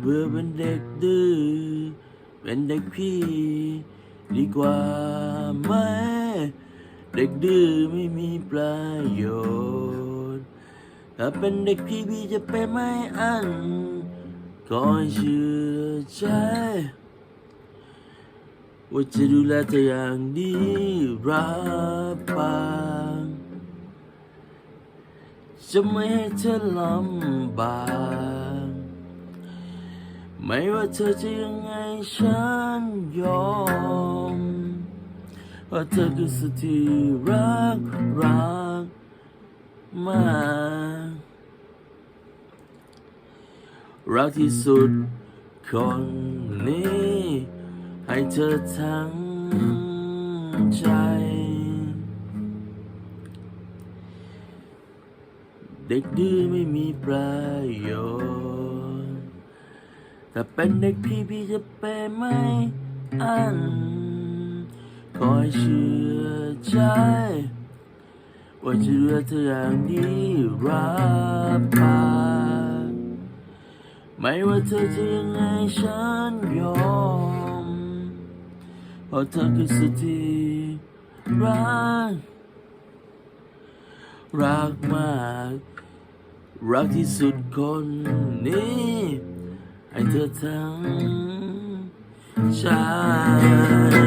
เบื่อเป็นเด็กดื้อเป็นเด็กพี่ ดีกว่าไหมเด็กดื้อไม่มีประโยชน์ถ้าเป็นเด็กพี่พี่จะเป็นไม่อันคอยเชื่อใจว่าจะดูแลเธออย่างดีรับปากจะไม่ให้เธอลำบาก ไม่ว่าเธอจะยังไงฉันยอมเพราเธอคือสุดที่รักรักมากรักที่สุดคนนี้ ให้เธอทั้งใจ เด็กดื้อไม่มีประโยชน์ ถ้าเป็นเด็กพี่พี่จะเป็นไม่อัน คอยเชื่อใจ ว่าจะดูแลเธออย่างดีรับปากไม่ว่าเธอจะยังไงฉันยอมเพราะเธอคือสุดที่รัก รักมาก รักที่สุดคนนี้ เธอทั้งใจ